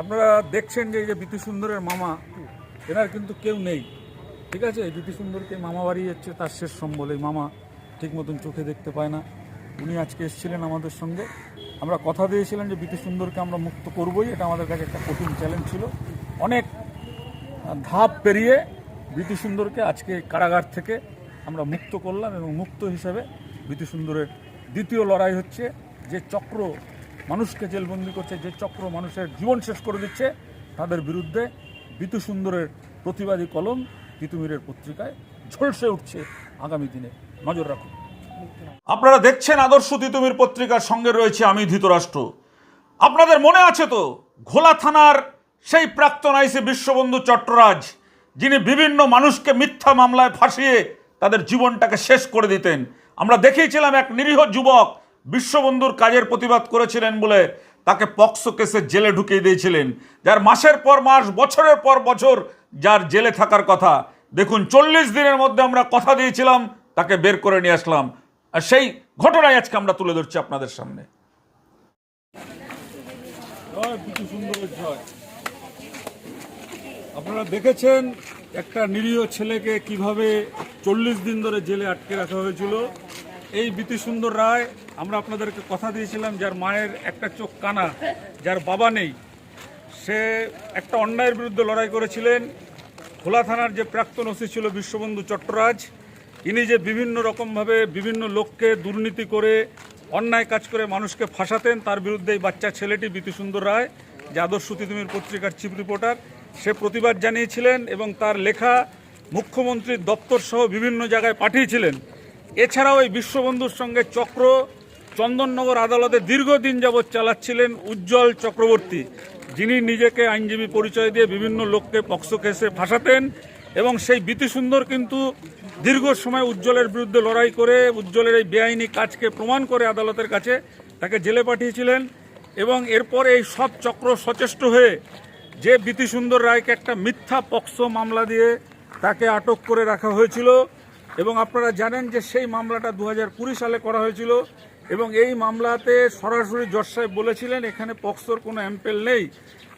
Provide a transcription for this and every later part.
আপনারা দেখছেন যে এই যে বিতু সুন্দরের মামা, এনার কিন্তু কেউ নেই। ঠিক আছে? বিতু সুন্দরকে মামা বাড়ি হচ্ছে, তার শেষ সম্বল। এই মামা ঠিক মতন চোখে দেখতে পায় না। উনি আজকে এসেছিলেন আমাদের সঙ্গে। আমরা কথা দিয়েছিলাম যে বিতু সুন্দরকে আমরা মুক্ত করবই। এটা আমাদের কাছে একটা কঠিন চ্যালেঞ্জ ছিল। অনেক ধাপ পেরিয়ে বিতু সুন্দরকে আজকে কারাগার থেকে আমরা মুক্ত করলাম এবং মুক্ত হিসাবে বিতু সুন্দরের দ্বিতীয় লড়াই হচ্ছে যে চক্র মানুষকে জেলবন্দি করছে, যে চক্র মানুষের জীবন শেষ করে দিচ্ছে, তাদের বিরুদ্ধে বিতু সুন্দরের প্রতিবাদী কলম তিতুমিরের পত্রিকায় ঝলসে উঠছে আগামী দিনে। নজর রাখুন। আপনারা দেখছেন আদর্শ তিতুমির পত্রিকার সঙ্গে রয়েছে আমি, ধৃতরাষ্ট্র। আপনাদের মনে আছে তো, ঘোলা থানার সেই প্রাক্তন আইসি বিশ্ববন্ধু চট্টরাজ, যিনি বিভিন্ন মানুষকে মিথ্যা মামলায় ফাঁসিয়ে তাদের জীবনটাকে শেষ করে দিতেন। আমরা দেখিয়েছিলাম এক নিরীহ যুবক বিশ্ববন্ধুর কাজের প্রতিবাদ করেছিলেন বলে তাকে পক্সো কেসে জেলে ঢুকিয়ে দিয়েছিলেন। যার মাসের পর মাস, বছরের পর বছর যার জেলে থাকার কথা। দেখুন, চল্লিশ দিনের মধ্যে আমরা কথা দিয়েছিলাম, তাকে বের করে নিয়ে আসলাম। আর সেই ঘটনাই আজকে আমরা তুলে ধরছি আপনাদের সামনে। আপনারা দেখেছেন, একটা নিরীহ ছেলেকে কীভাবে চল্লিশ দিন ধরে জেলে আটকে রাখা হয়েছিল। এই বিতু সুন্দর রায়, আমরা আপনাদেরকে কথা দিয়েছিলাম, যার মায়ের একটা চোখ কানা, যার বাবা নেই। সে একটা অন্যায়ের বিরুদ্ধে লড়াই করেছিলেন। খোলা থানার যে প্রাক্তন ওসি ছিল বিশ্ববন্ধু চট্টরাজ, ইনি যে বিভিন্ন রকমভাবে বিভিন্ন লোককে দুর্নীতি করে, অন্যায় কাজ করে মানুষকে ফাঁসাতেন, তার বিরুদ্ধে এই বাচ্চা ছেলেটি বিতু সুন্দর রায়, যে আদর্শ তিতুমির পত্রিকার চিফ রিপোর্টার, সে প্রতিবাদ জানিয়েছিলেন এবং তার লেখা মুখ্যমন্ত্রীর দপ্তর সহ বিভিন্ন জায়গায় পাঠিয়েছিলেন। এছাড়াও এই বিশ্ববন্ধুর সঙ্গে চক্র চন্দননগর আদালতে দীর্ঘদিন যাবৎ চালাচ্ছিলেন উজ্জ্বল চক্রবর্তী। যিনি নিজেকে আইনজীবী পরিচয় দিয়ে বিভিন্ন লোককে পক্সো কেসে ফাঁসাতেন এবং সেই সুন্দর কিন্তু দীর্ঘ সময় উজ্জ্বলের বিরুদ্ধে লড়াই করে উজ্জ্বলের এই বেআইনি কাজকে প্রমাণ করে আদালতের কাছে তাকে জেলে পাঠিয়েছিলেন এবং এরপর এই সব চক্র সচেষ্ট হয়ে যে সুন্দর রায়কে একটা মিথ্যা পক্সো মামলা দিয়ে তাকে আটক করে রাখা হয়েছিল এবং আপনারা জানেন যে সেই মামলাটা দু হাজার কুড়ি সালে করা হয়েছিল এবং এই মামলাতে সরাসরি জজ সাহেব বলেছিলেন, এখানে পক্সোর কোনো অ্যাম্পেল নেই।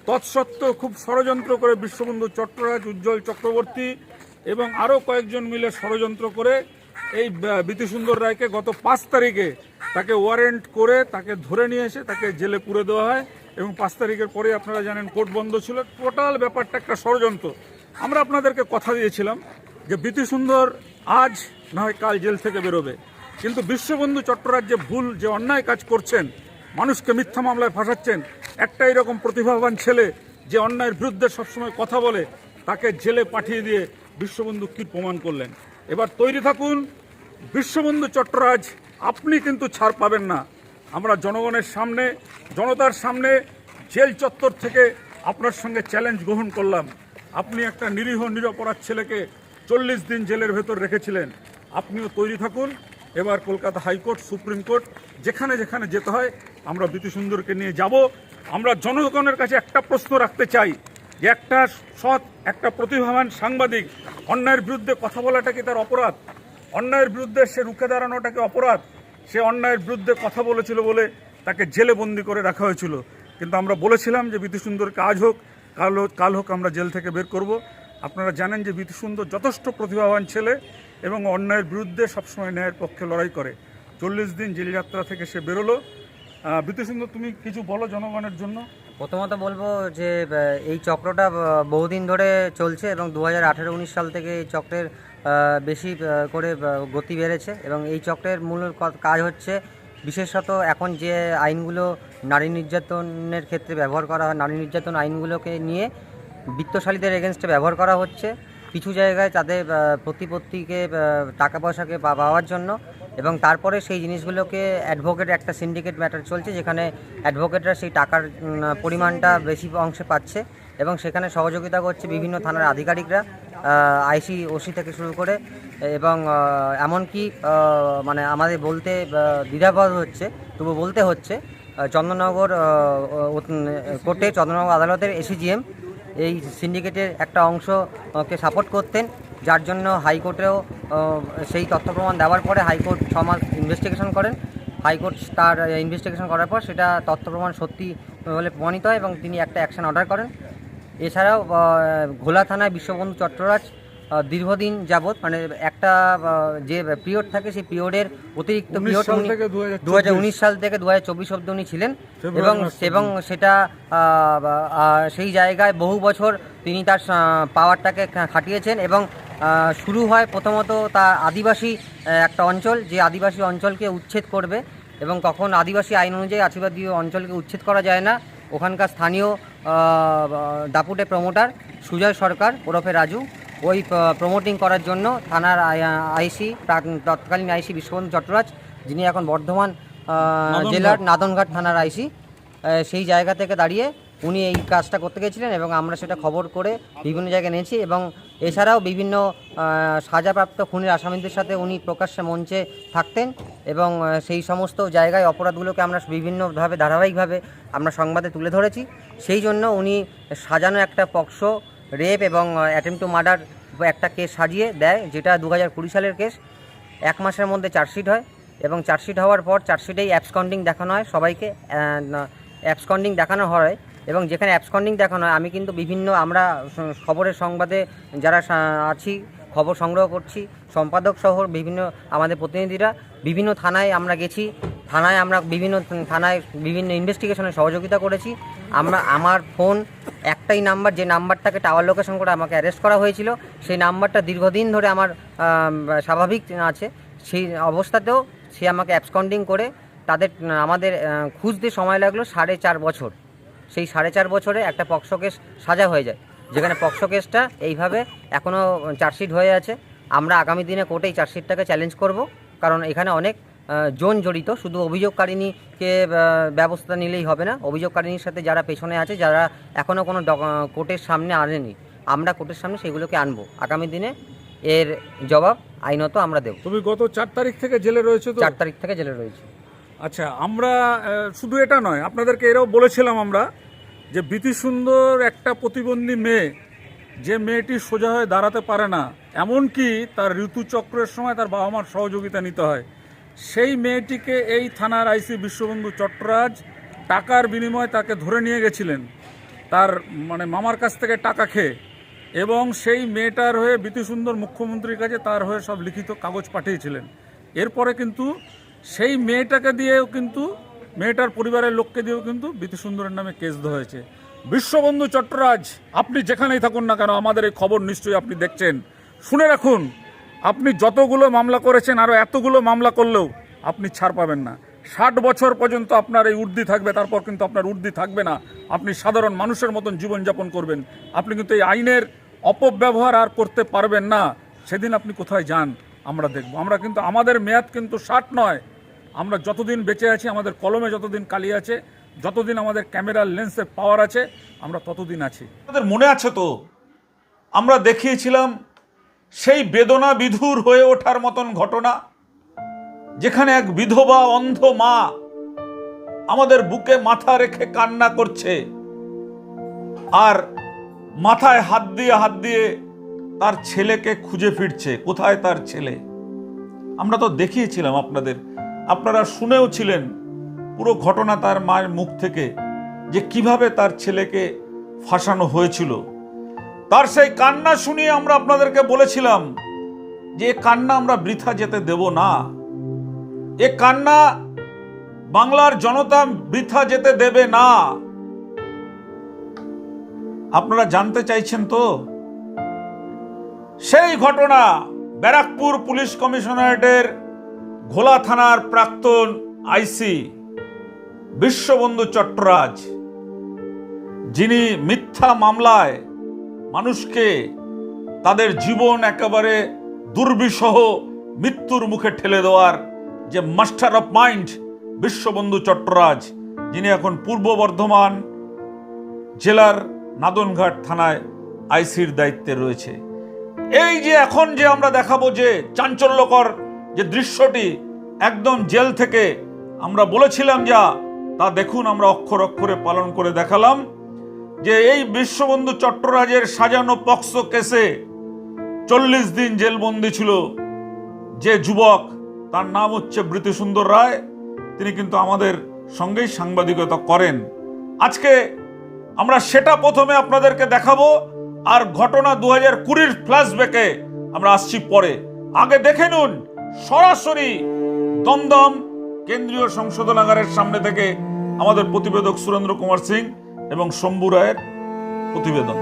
তৎসত্ত্বেও খুব ষড়যন্ত্র করে বিশ্ববন্ধু চট্টরাজ, উজ্জ্বল চক্রবর্তী এবং আরও কয়েকজন মিলে ষড়যন্ত্র করে এই বিতিসুন্দর রায়কে গত পাঁচ তারিখে তাকে ওয়ারেন্ট করে তাকে ধরে নিয়ে এসে তাকে জেলে পুরে দেওয়া হয় এবং পাঁচ তারিখের পরে আপনারা জানেন কোর্ট বন্ধ ছিল। টোটাল ব্যাপারটা একটা ষড়যন্ত্র। আমরা আপনাদেরকে কথা দিয়েছিলাম যে বিতিসুন্দর আজ না হয় কাল জেল থেকে বেরোবে। কিন্তু বিশ্ববন্ধু চট্টরাজ যে ভুল যে অন্যায় কাজ করছেন, মানুষকে মিথ্যা মামলায় ফাঁসাচ্ছেন একটা এরকম প্রতিভাবান ছেলে যে অন্যায়ের বিরুদ্ধে সবসময় কথা বলে, তাকে জেলে পাঠিয়ে দিয়ে বিশ্ববন্ধু কি প্রমাণ করলেন? এবার তৈরি থাকুন, বিশ্ববন্ধু চট্টরাজ, আপনি কিন্তু ছাড় পাবেন না। আমরা জনগণের সামনে, জনতার সামনে জেল চত্বর থেকে আপনার সঙ্গে চ্যালেঞ্জ গ্রহণ করলাম। আপনি একটা নিরীহ, নিরপরাধ ছেলেকে চল্লিশ দিন জেলের ভেতর রেখেছিলেন। আপনিও তৈরি থাকুন। এবার কলকাতা হাইকোর্ট, সুপ্রিম কোর্ট, যেখানে যেখানে যেতে হয়, আমরা বিতু সুন্দরকে নিয়ে যাব। আমরা জনগণের কাছে একটা প্রশ্ন রাখতে চাই। যে একটা সৎ, একটা প্রতিভাবান সাংবাদিক, অন্যায়ের বিরুদ্ধে কথা বলাটা কি তার অপরাধ? অন্যায়ের বিরুদ্ধে সে রুখে দাঁড়ানোটাকে অপরাধ? সে অন্যায়ের বিরুদ্ধে কথা বলেছিল বলে তাকে জেলে বন্দি করে রাখা হয়েছিল। কিন্তু আমরা বলেছিলাম যে বিতু সুন্দরকে আজ হোক, কাল হোক কাল হোক আমরা জেল থেকে বের করব। আপনারা জানেন যে বিতু সুন্দর যথেষ্ট প্রতিভাবান ছেলে এবং অন্যায়ের বিরুদ্ধে সবসময় ন্যায়ের পক্ষে লড়াই করে। চল্লিশ দিন জেল যাত্রা থেকে সে বেরোলো। আহ, বিতু সুন্দর তুমি কিছু বলো জনগণের জন্য? প্রথমত বলব যে এই চক্রটা বহুদিন ধরে চলছে এবং দু হাজার আঠেরো উনিশ সাল থেকে এই চক্রের বেশি করে গতি বেড়েছে এবং এই চক্রের মূল কাজ হচ্ছে বিশেষত এখন যে আইনগুলো নারী নির্যাতনের ক্ষেত্রে ব্যবহার করা হয় নারী নির্যাতন আইনগুলোকে নিয়ে বিত্তশালীদের এগেনস্টে ব্যবহার করা হচ্ছে। কিছু জায়গায় তাদের প্রতিপত্তিকে টাকা পয়সাকে পাওয়ার জন্য এবং তারপরে সেই জিনিসগুলোকে অ্যাডভোকেট একটা সিন্ডিকেট ম্যাটার চলছে যেখানে অ্যাডভোকেটরা সেই টাকার পরিমাণটা বেশি অংশে পাচ্ছে এবং সেখানে সহযোগিতা করছে বিভিন্ন থানার আধিকারিকরা আইসি ওসি থেকে শুরু করে এবং এমনকি মানে আমাদের বলতে আহ, দ্বিধাবোধ হচ্ছে তবু বলতে হচ্ছে চন্দননগর কোর্টে চন্দননগর আদালতের এসিজিএম এই সিন্ডিকেটের একটা অংশকে সাপোর্ট করতেন, যার জন্য হাইকোর্টেও সেই তথ্য প্রমাণ দেওয়ার পরে হাইকোর্ট ছ মাস ইনভেস্টিগেশন করেন। হাইকোর্ট তার ইনভেস্টিগেশন করার পর সেটা তথ্য প্রমাণ সত্যি বলে প্রমাণিত হয় এবং তিনি একটা অ্যাকশন অর্ডার করেন। এছাড়াও ঘোলা থানায় বিশ্ববন্ধু চট্টরাজ দীর্ঘদিন যাবৎ মানে একটা যে পিরিয়ড থাকে সেই পিরিয়ডের অতিরিক্ত 19 পিরিয়ড সাল থেকে 2024 দু হাজার উনিশ সাল থেকে দু হাজার চব্বিশ অব্দি উনি ছিলেন এবং এবং সেটা সেই জায়গায় বহু বছর তিনি তার পাওয়ারটাকে খাটিয়েছেন এবং শুরু হয় প্রথমত তা আদিবাসী একটা অঞ্চল যে আদিবাসী অঞ্চলকে উচ্ছেদ করবে এবং তখন আদিবাসী আইন অনুযায়ী আদিবাসী অঞ্চলকে উচ্ছেদ করা যায় না ওখানকার স্থানীয় দাপুটে প্রমোটার সুজয় সরকার ওরফে রাজু। ওই প্রমোটিং করার জন্য থানার আইসি তৎকালীন আইসি বিশ্ববন্ধু চট্টরাজ যিনি এখন বর্ধমান জেলার নাদনঘাট থানার আইসি সেই জায়গা থেকে দাঁড়িয়ে উনি এই কাজটা করতে গেছিলেন এবং আমরা সেটা খবর করে বিভিন্ন জায়গায় নিয়েছি এবং এছাড়াও বিভিন্ন সাজাপ্রাপ্ত খুনের আসামিদের সাথে উনি প্রকাশ্যে মঞ্চে থাকতেন এবং সেই সমস্ত জায়গায় অপরাধগুলোকে আমরা বিভিন্নভাবে ধারাবাহিকভাবে আমরা সংবাদে তুলে ধরেছি। সেই জন্য উনি সাজানো একটা পক্সো রেপ এবং অ্যাটেম্প টু মার্ডার একটা কেস সাজিয়ে দেয়, যেটা দু হাজার কুড়ি সালের কেস। এক মাসের মধ্যে চার্জশিট হয় এবং চার্জশিট হওয়ার পর চার্জশিটেই অ্যাবসকন্ডিং দেখানো হয় সবাইকে অ্যাবসকন্ডিং দেখানো হয়। এবং যেখানে অ্যাবসকন্ডিং দেখানো হয়, আমি কিন্তু বিভিন্ন, আমরা খবরের সংবাদে যারা আছি, খবর সংগ্রহ করছি, সম্পাদক সহ বিভিন্ন আমাদের প্রতিনিধিরা, বিভিন্ন থানায় আমরা গেছি, থানায় আমরা বিভিন্ন, থানায় বিভিন্ন ইনভেস্টিগেশনে সহযোগিতা করেছি। আমরা, আমার ফোন একটাই নাম্বার, যে নাম্বারটাকে টাওয়ার লোকেশন করে আমাকে অ্যারেস্ট করা হয়েছিল, সেই নাম্বারটা দীর্ঘদিন ধরে আমার স্বাভাবিক আছে। সেই অবস্থাতেও সে আমাকে অ্যাবসকন্ডিং করে, তাদের, আমাদের খুঁজতে সময় লাগল সাড়ে চার বছর। সেই সাড়ে চার বছরে একটা পক্সো কেস সাজা হয়ে যায়, যেখানে পক্সো কেসটা এইভাবে এখনও চার্জশিট হয়ে আছে। আমরা আগামী দিনে কোর্টেই চার্জশিটটাকে চ্যালেঞ্জ করব, কারণ এখানে অনেক জন জড়িত শুধু অভিযোগকারিণীকে ব্যবস্থা নিলেই হবে না। অভিযোগকারিণীর সাথে যারা পেছনে আছে যারা এখনও কোনো কোর্টের সামনে আনেনি আমরা কোর্টের সামনে সেগুলোকে আনব। আগামী দিনে এর জবাব আইনত আমরা দেব। তুমি গত চার তারিখ থেকে জেলে রয়েছে চার তারিখ থেকে জেলে রয়েছে। আচ্ছা আমরা শুধু এটা নয় আপনাদেরকে এরাও বলেছিলাম আমরা যে বিতি সুন্দর একটা প্রতিবন্ধী মেয়ে যে মেয়েটি সোজা হয়ে দাঁড়াতে পারে না এমনকি তার ঋতুচক্রের সময় তার বাবা মার সহযোগিতা নিতে হয়। সেই মেয়েটিকে এই থানার আইসি বিশ্ববন্ধু চট্টরাজ টাকার বিনিময়ে তাকে ধরে নিয়ে গেছিলেন। তার মানে মামার কাছ থেকে টাকা খেয়ে। এবং সেই মেয়েটার হয়ে বিতিসুন্দর মুখ্যমন্ত্রীর কাছে তার হয়ে সব লিখিত কাগজ পাঠিয়েছিলেন। এরপরে কিন্তু সেই মেয়েটাকে দিয়েও কিন্তু, মেয়েটার পরিবারের লোককে দিয়েও কিন্তু বিতিসুন্দরের নামে কেস দেওয়া হয়েছে। বিশ্ববন্ধু চট্টরাজ, আপনি যেখানেই থাকুন না কেন, আমাদের এই খবর নিশ্চয়ই আপনি দেখছেন। শুনে রাখুন আপনি যতগুলো মামলা করেছেন আরও এতগুলো মামলা করলেও আপনি ছাড় পাবেন না। ষাট বছর পর্যন্ত আপনার এই উর্দি থাকবে, তারপর কিন্তু আপনার উর্দি থাকবে না। আপনি সাধারণ মানুষের মতন জীবনযাপন করবেন। আপনি কিন্তু এই আইনের অপব্যবহার আর করতে পারবেন না। সেদিন আপনি কোথায় যান, আমরা দেখব। আমরা কিন্তু, আমাদের মেয়াদ কিন্তু ষাট নয়। আমরা যতদিন বেঁচে আছি, আমাদের কলমে যতদিন কালি আছে, যতদিন আমাদের ক্যামেরার লেন্সের পাওয়ার আছে, আমরা ততদিন আছি। আমাদের মনে আছে তো, আমরা দেখিয়েছিলাম সেই বেদনা বিধুর হয়ে ওঠার মতন ঘটনা, যেখানে এক বিধবা অন্ধ মা আমাদের বুকে মাথা রেখে কান্না করছে আর মাথায় হাত দিয়ে হাত দিয়ে তার ছেলেকে খুঁজে ফিরছে। কোথায় তার ছেলে? আমরা তো দেখিয়েছিলাম আপনাদের। আপনারা শুনেও ছিলেন পুরো ঘটনা তার মায়ের মুখ থেকে যে কীভাবে তার ছেলেকে ফাঁসানো হয়েছিল। তার সেই কান্না শুনিয়ে আমরা আপনাদেরকে বলেছিলাম যে এ কান্না আমরা বৃথা যেতে দেব না। এ কান্না বাংলার জনতা বৃথা যেতে দেবে না। আপনারা জানতে চাইছেন তো? সেই ঘটনা ব্যারাকপুর পুলিশ কমিশনারেটের ঘোলা থানার প্রাক্তন আইসি বিশ্ববন্ধু চট্টরাজ, যিনি মিথ্যা মামলায় মানুষকে তাদের জীবন একেবারে দুর্বিষহ মৃত্যুর মুখে ঠেলে দেওয়ার যে master of mind Bishwabandhu Chattaraj, যিনি এখন পূর্ব বর্ধমান জেলার নাদনঘাট থানায় আইসির দায়িত্বে রয়েছে। এই যে এখন যে আমরা দেখাবো যে চাঞ্চল্যকর যে দৃশ্যটি একদম জেল থেকে আমরা বলেছিলাম যা, তা দেখুন আমরা অক্ষর অক্ষরে পালন করে দেখালাম। যে এই বিশ্ববন্ধু চট্টরাজের সাজানো পক্সো কেসে চল্লিশ দিন জেলবন্দি ছিল। যে যুবক, তার নাম হচ্ছে বৃতিসুন্দর রায়। তিনি কিন্তু আমাদের সঙ্গেই সাংবাদিকতা করেন। আজকে আমরা সেটা প্রথমে আপনাদেরকে দেখাবো, আর ঘটনা দু হাজার কুড়ির ফ্ল্যাশব্যাকে আমরা আসছি পরে। আগে দেখে নুন, সরাসরি দমদম কেন্দ্রীয় সংশোধনাগারের সামনে থেকে আমাদের প্রতিবেদক সুরেন্দ্র কুমার সিং। এবং শম্ভু রায়ের প্রতিবেদন।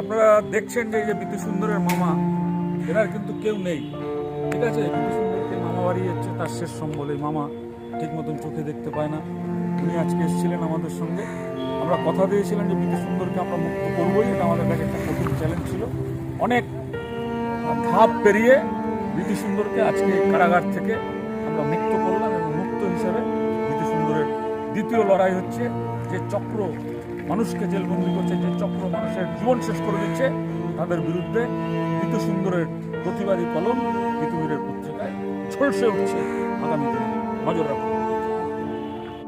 আপনারা দেখছেন যে এই যে বিদ্যুৎ সুন্দরের মামা, এনার কিন্তু কেউ নেই। ঠিক আছে? বিদ্যুৎ সুন্দরকে মামা বাড়ি হচ্ছে, তার শেষ সম্বল। এই মামা ঠিক মতন চোখে দেখতে পায় না। উনি আজকে এসেছিলেন আমাদের সঙ্গে। আমরা কথা দিয়েছিলাম যে বিদ্যুৎ সুন্দরকে আমরা মুক্ত করবোই। এটা আমাদের কাছে একটা কঠিন চ্যালেঞ্জ ছিল। অনেক ধাপ পেরিয়ে বিধি সুন্দরকে আজকে কারাগার থেকে আমরা মুক্ত করলাম এবং মুক্ত হিসাবে বিধি সুন্দরের দ্বিতীয় লড়াই হচ্ছে যে চক্র মানুষকে জেলবন্দি করছে, যে চক্র মানুষের জীবন শেষ করে দিচ্ছে, তাদের বিরুদ্ধে বিধি সুন্দরের প্রতিবাদী কলম নীতিবীরের পত্রিকায় ঝলসে উঠছে। আগামী দিনে নজর রাখুন।